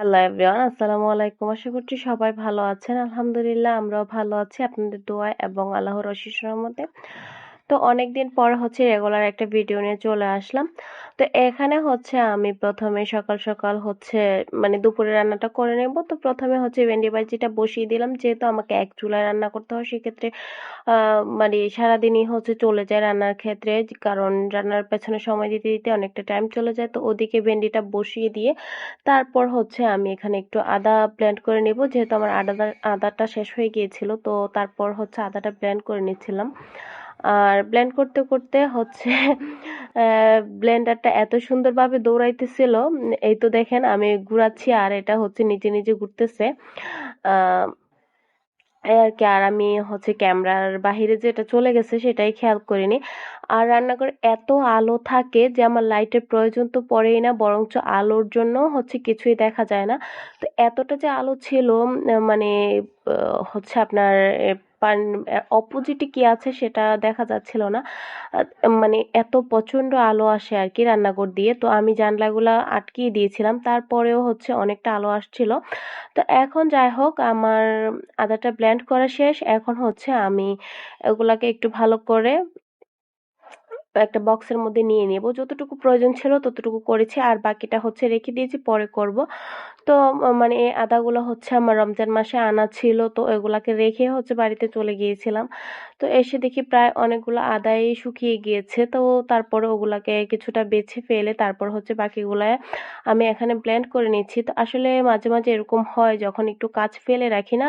Hello everyone আসসালামু আলাইকুম আশা করছি সবাই ভালো আছেন। আলহামদুলিল্লাহ, আমরাও ভালো আছি। আপনাদের দোয়া এবং আল্লাহর অশিস রহমতে। তো অনেক দিন পর হচ্ছে রেগুলার একটা ভিডিও নিয়ে চলে আসলাম। তো এখানে হচ্ছে আমি প্রথমে সকাল সকাল হচ্ছে মানে দুপুরে রান্নাটা করে নেব। তো প্রথমে হচ্ছে ভেন্ডি ভাজিটা বসিয়ে দিলাম। যেহেতু আমাকে এক চুলায় রান্না করতে হয়, সেক্ষেত্রে মানে সারাদিনই হচ্ছে চলে যায় রান্নার ক্ষেত্রে। কারণ রান্নার পেছনে সময় দিতে দিতে অনেকটা টাইম চলে যায়। তো ওদিকে ভেন্ডিটা বসিয়ে দিয়ে তারপর হচ্ছে আমি এখানে একটু আদা ব্লেন্ড করে নেব। যেহেতু আমার আদা, আদাটা শেষ হয়ে গিয়েছিল, তো তারপর হচ্ছে আদাটা ব্লেন্ড করে নিচ্ছিলাম। আর ব্লেন্ড করতে করতে হচ্ছে ব্লেন্ডারটা এত সুন্দরভাবে দৌড়াইতেছিল। এই তো দেখেন আমি ঘুরাচ্ছি আর এটা হচ্ছে নিজে নিজে ঘুরতেছে। আর কি, আর আমি হচ্ছে ক্যামেরার বাহিরে যেটা চলে গেছে সেটাই খেয়াল করিনি। আর রান্নাঘরে এত আলো থাকে যে আমার লাইটের প্রয়োজন তো পড়েই না, বরঞ্চ আলোর জন্য হচ্ছে কিছুই দেখা যায় না। তো এতটা যে আলো ছিল মানে হচ্ছে আপনার অপোজিটে কি আছে সেটা দেখা যাচ্ছিল না। মানে এত প্রচণ্ড আলো আসে আর কি রান্নাঘর দিয়ে। তো আমি জানলাগুলো আটকিয়ে দিয়েছিলাম, তারপরেও হচ্ছে অনেকটা আলো আসছিল। তো এখন যাই হোক, আমার আদাটা ব্ল্যান্ড করা শেষ। এখন হচ্ছে আমি এগুলাকে একটু ভালো করে একটা বক্সের মধ্যে নিয়ে নেব। যতটুকু প্রয়োজন ছিল ততটুকু করেছি। আর বাকিটা হচ্ছে রেখে দিয়েছি, পরে করব। তো মানে এই আদাগুলো হচ্ছে আমার রমজান মাসে আনা ছিল। তো এগুলাকে রেখে হচ্ছে বাড়িতে চলে গিয়েছিলাম। তো এসে দেখি প্রায় অনেকগুলো আদাই শুকিয়ে গিয়েছে। তো তারপরে ওগুলাকে কিছুটা বেছে ফেলে তারপর হচ্ছে বাকিগুলায় আমি এখানে ব্লেন্ড করে নিচ্ছি। তো আসলে মাঝে মাঝে এরকম হয়, যখন একটু কাজ ফেলে রাখি না,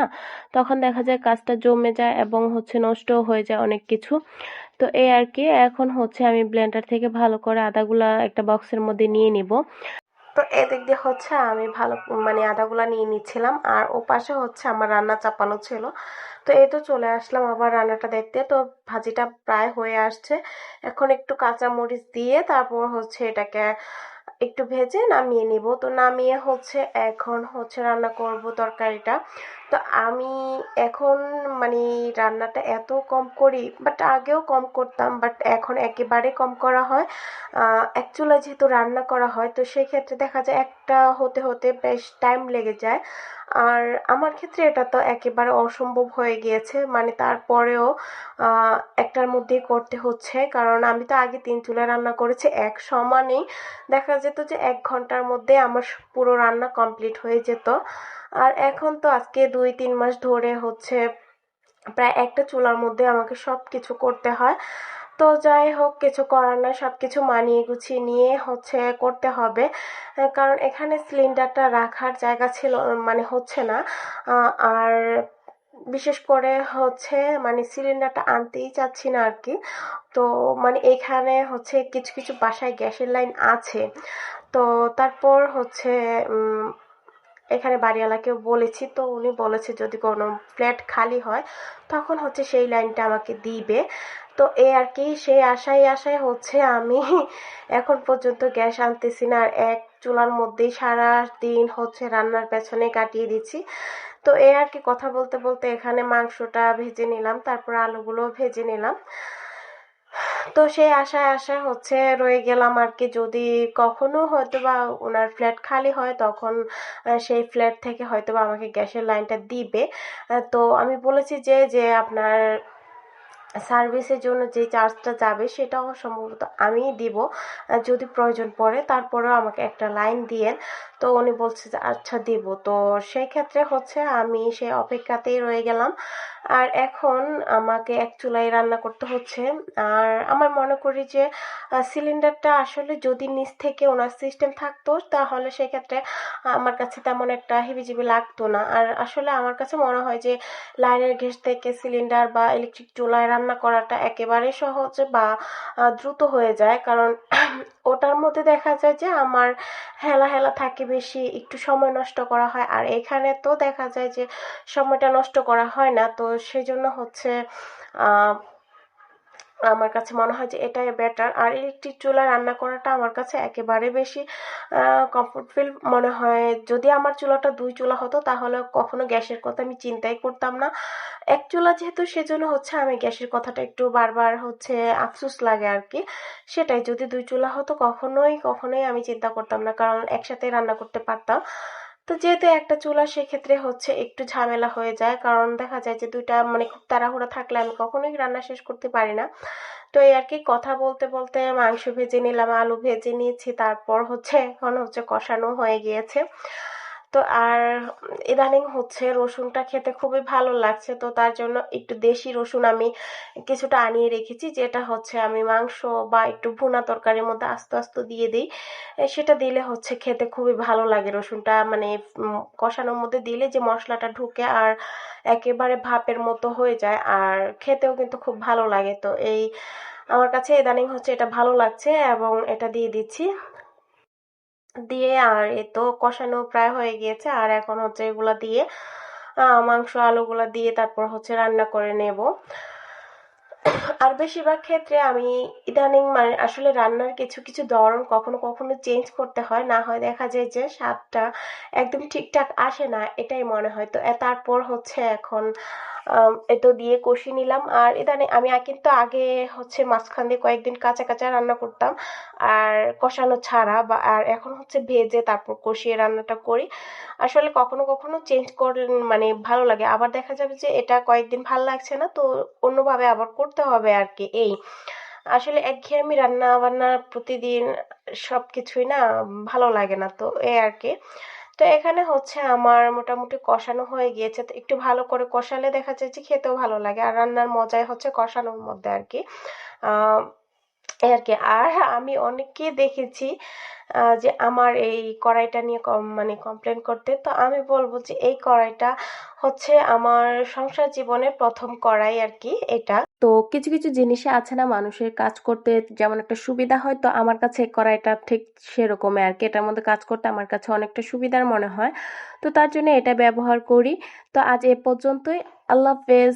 তখন দেখা যায় কাজটা জমে যায় এবং হচ্ছে নষ্টও হয়ে যায় অনেক কিছু। তো এই আর কি, এখন হচ্ছে আমি ব্লেন্ডার থেকে ভালো করে আদাগুলা একটা বক্সের মধ্যে নিয়ে নিব। তো এদিক দিয়ে হচ্ছে আমি ভালো মানে আদাগুলা নিয়ে নিচ্ছিলাম, আর ও পাশে হচ্ছে আমার রান্না চাপানো ছিল। তো এই তো চলে আসলাম আবার রান্নাটা দেখতে। তো ভাজিটা প্রায় হয়ে আসছে। এখন একটু কাঁচা মরিচ দিয়ে তারপর হচ্ছে এটাকে একটু ভেজে নামিয়ে নিব। তো নামিয়ে হচ্ছে এখন হচ্ছে রান্না করব তরকারিটা। তো আমি এখন মানে রান্নাটা এত কম করি বাট আগেও কম করতাম বাট এখন একেবারে কম করা হয়। এক যেহেতু রান্না করা হয়, তো সেক্ষেত্রে দেখা যায় একটা হতে হতে বেশ টাইম লেগে যায়। আর আমার ক্ষেত্রে এটা তো একেবারে অসম্ভব হয়ে গিয়েছে মানে তারপরেও একটার মধ্যেই করতে হচ্ছে। কারণ আমি তো আগে তিন চুলা রান্না করেছি, এক সমানেই। দেখা যেত যে এক ঘণ্টার মধ্যে আমার পুরো রান্না কমপ্লিট হয়ে যেত। আর এখন তো আজকে দুই তিন মাস ধরে হচ্ছে প্রায় একটা চুলার মধ্যে আমাকে সব কিছু করতে হয়। তো যাই হোক, কিছু করার নয় সব কিছু মানিয়ে গুছিয়ে নিয়ে হচ্ছে করতে হবে। কারণ এখানে সিলিন্ডারটা রাখার জায়গা ছিল মানে হচ্ছে না। আর বিশেষ করে হচ্ছে মানে সিলিন্ডারটা আনতেই চাচ্ছি না আর কি। তো মানে এখানে হচ্ছে কিছু কিছু বাসায় গ্যাসের লাইন আছে। তো তারপর হচ্ছে এখানে বাড়িওয়ালাকেও বলেছি, তো উনি বলেছে যদি কোনো ফ্ল্যাট খালি হয়, তখন হচ্ছে সেই লাইনটা আমাকে দিবে। তো এ আর কি, সেই আশায় আশায় হচ্ছে আমি এখন পর্যন্ত গ্যাস আনতেছি না, আর এক চুলার মধ্যেই সারা দিন হচ্ছে রান্নার পেছনে কাটিয়ে দিচ্ছি। তো এ আর কি কথা বলতে বলতে এখানে মাংসটা ভেজে নিলাম, তারপর আলুগুলো ভেজে নিলাম। তো সেই আশায় আশায় হচ্ছে রয়ে গেলাম আর কি। যদি কখনো হয়তো বা ওনার ফ্ল্যাট খালি হয়, তখন সেই ফ্ল্যাট থেকে হয়তো বা আমাকে গ্যাসের লাইনটা দিবে। তো আমি বলেছি যে যে আপনার সার্ভিসের জন্য যে চার্জটা যাবে সেটাও সম্ভবত আমিই দিব। যদি প্রয়োজন পড়ে তারপরেও আমাকে একটা লাইন দিয়েন। তো উনি বলছে যে আচ্ছা দিব। তো সেই ক্ষেত্রে হচ্ছে আমি সেই অপেক্ষাতেই রয়ে গেলাম। আর এখন আমাকে এক চুলাই রান্না করতে হচ্ছে। আর আমার মনে করি যে সিলিন্ডারটা আসলে যদি নিচ থেকে ওনার সিস্টেম থাকতো, তাহলে সেক্ষেত্রে আমার কাছে তেমন একটা হিবিজিবি লাগতো না। আর আসলে আমার কাছে মনে হয় যে, লাইনের গ্যাস থেকে সিলিন্ডার বা ইলেকট্রিক চুলায় রান্না করাটা একেবারে সহজ বা দ্রুত হয়ে যায়। কারণ ওটার মধ্যে দেখা যায় যে, আমার হেলা হেলা থাকে বেশি, একটু সময় নষ্ট করা হয়। আর এখানে তো দেখা যায় যে, সময়টা নষ্ট করা হয় না। তো সেই জন্য হচ্ছে আমার কাছে মনে হয় যে এটাই বেটার আর ইলেকট্রিক চুলা রান্না করাটা আমার কাছে একেবারে বেশি কমফোর্ট ফিল মনে হয়। যদি আমার চুলাটা দুই চুলা হতো, তাহলে কখনো গ্যাসের কথা আমি চিন্তাই করতাম না। এক চুলা যেহেতু, সেজন্য হচ্ছে আমি গ্যাসের কথাটা একটু বারবার হচ্ছে আফসুস লাগে আর কি সেটাই, যদি দুই চুলা হতো, কখনোই কখনোই আমি চিন্তা করতাম না, কারণ একসাথে রান্না করতে পারতাম। তো যেহেতু একটা চুলা সেক্ষেত্রে হচ্ছে একটু ঝামেলা হয়ে যায়, কারণ দেখা যায় যে দুইটা মানে খুব তাড়াহুড়া থাকলে আমি কখনোই রান্না শেষ করতে পারি না। তো এই আর কি কথা বলতে বলতে মাংস ভেজে নিলাম, আলু ভেজে নিয়েছি, তারপর হচ্ছে এখন হচ্ছে কষানো হয়ে গিয়েছে। তো আর ইদানিং হচ্ছে রসুনটা খেতে খুবই ভালো লাগছে, তো তার জন্য একটু দেশি রসুন আমি কিছুটা আনিয়ে রেখেছি, যেটা হচ্ছে আমি মাংস বা একটু ভুনা তরকারির মধ্যে আস্তে আস্তে দিয়ে দিই। সেটা দিলে হচ্ছে খেতে খুবই ভালো লাগে রসুনটা মানে কষানোর মধ্যে দিলে যে মশলাটা ঢুকে আর একেবারে ভাপের মতো হয়ে যায়, আর খেতেও কিন্তু খুব ভালো লাগে। তো এই, আমার কাছে ইদানিং হচ্ছে এটা ভালো লাগছে এবং এটা দিয়ে দিচ্ছি। দিয়ে আর এ তো কষানো প্রায় হয়ে গিয়েছে। আর এখন হচ্ছে এগুলা দিয়ে মাংস আলুগুলো দিয়ে তারপর হচ্ছে রান্না করে নেব। আর বেশিরভাগ ক্ষেত্রে আমি ইদানিং মানে আসলে রান্নার কিছু কিছু ধরন কখনো কখনো চেঞ্জ করতে হয়। না হয় দেখা যায় যে স্বাদটা একদম ঠিকঠাক আসে না, এটাই মনে হয়। তো তারপর হচ্ছে এখন এতো দিয়ে কষিয়ে নিলাম। আর ইদানিং আমি কিন্তু আগে হচ্ছে মাঝখান দিয়ে কয়েকদিন কাঁচা কাঁচা রান্না করতাম। আর কষানো ছাড়া বা, আর এখন হচ্ছে ভেজে তারপর কষিয়ে রান্নাটা করি। আসলে কখনো কখনো চেঞ্জ করে মানে ভালো লাগে। আবার দেখা যাবে যে এটা কয়েকদিন ভালো লাগছে না, তো অন্যভাবে আবার করতে হবে আর কি এই। আসলে একঘেয়েমি রান্না বান্না প্রতিদিন সব কিছুই না, ভালো লাগে না, তো এই আর কি তো এখানে হচ্ছে আমার মোটামুটি কষানো হয়ে গিয়েছে। তো একটু ভালো করে কষালে দেখা যায় যে খেতেও ভালো লাগে। আর রান্নার মজাই হচ্ছে কষানোর মধ্যে আর কি আর কি। আর আমি অনেককে দেখেছি যে আমার এই কড়াইটা নিয়ে কম- মানে কমপ্লেন করতে। তো আমি বলব যে এই কড়াইটা হচ্ছে আমার সংসার জীবনের প্রথম কড়াই আর কি এটা। তো কিছু কিছু জিনিসে আছে না মানুষের কাজ করতে যেমন একটা সুবিধা হয়, তো আমার কাছে করা এটা ঠিক সেরকমই আর কি। এটার মধ্যে কাজ করতে আমার কাছে অনেকটা সুবিধার মনে হয়। তো তার জন্য এটা ব্যবহার করি। তো আজ এ পর্যন্তই। আল্লাহ হাফেজ।